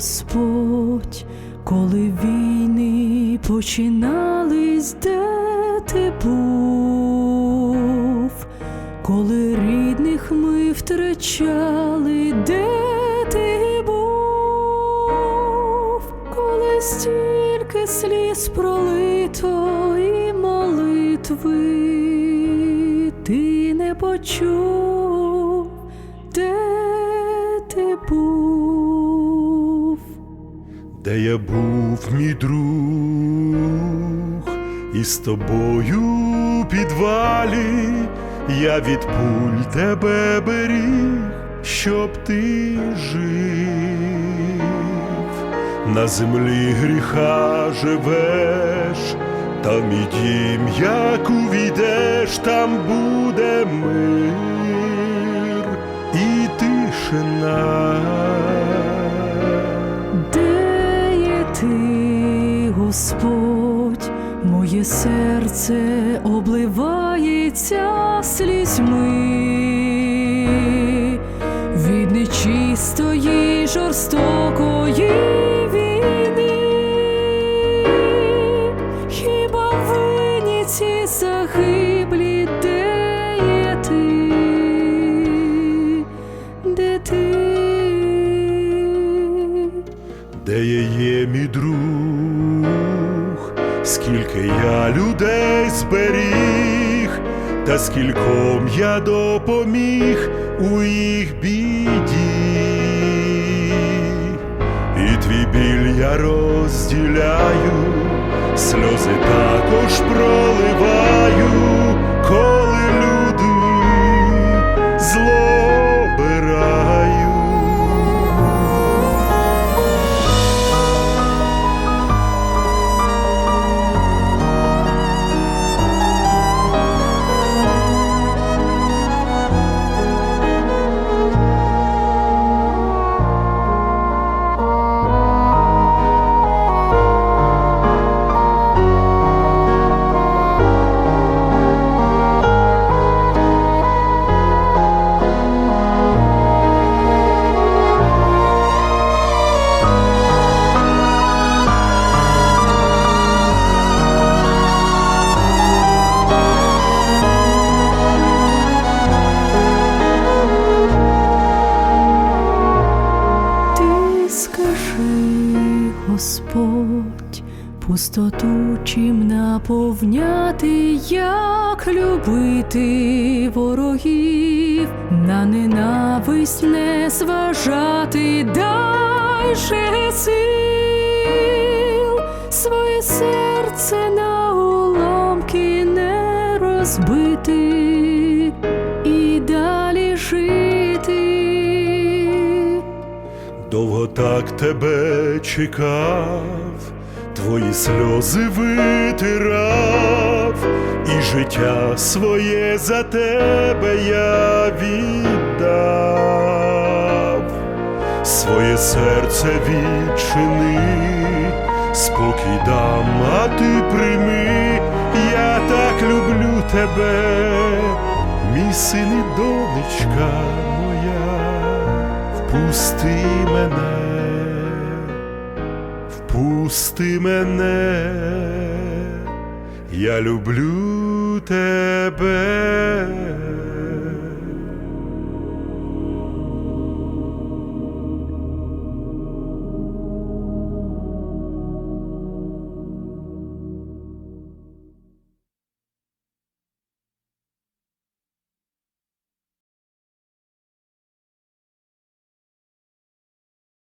Господь, коли війни починались, де ти був, коли рідних ми втрачали, де ти був, коли стільки сліз пролито і молитви ти не почув, де Де я був, мій друг, і з тобою у підвалі я від пуль тебе беріг, щоб ти жив, на землі гріха живеш, там і дім, як увійдеш, там буде мир і тишина. Господь, моє серце обливається слізьми. Від нечистої жорстокої війни, хіба винні ці де є ти, є мій друг, скільки я людей зберіг, та скільком я допоміг у їх біді, і твій біль я розділяю, сльози також проливаю, Господь, пустоту чим наповняти, як любити ворогів, на ненависть не зважати, дай же сил, своє серце на уламки не розбити Довго так тебе чекав, твої сльози витирав, і життя своє за тебе я віддав, своє серце відчини, спокій дам, а ти прийми, я так люблю тебе, мій син і донечка моя впусти мене, впусти мене, я люблю тебе.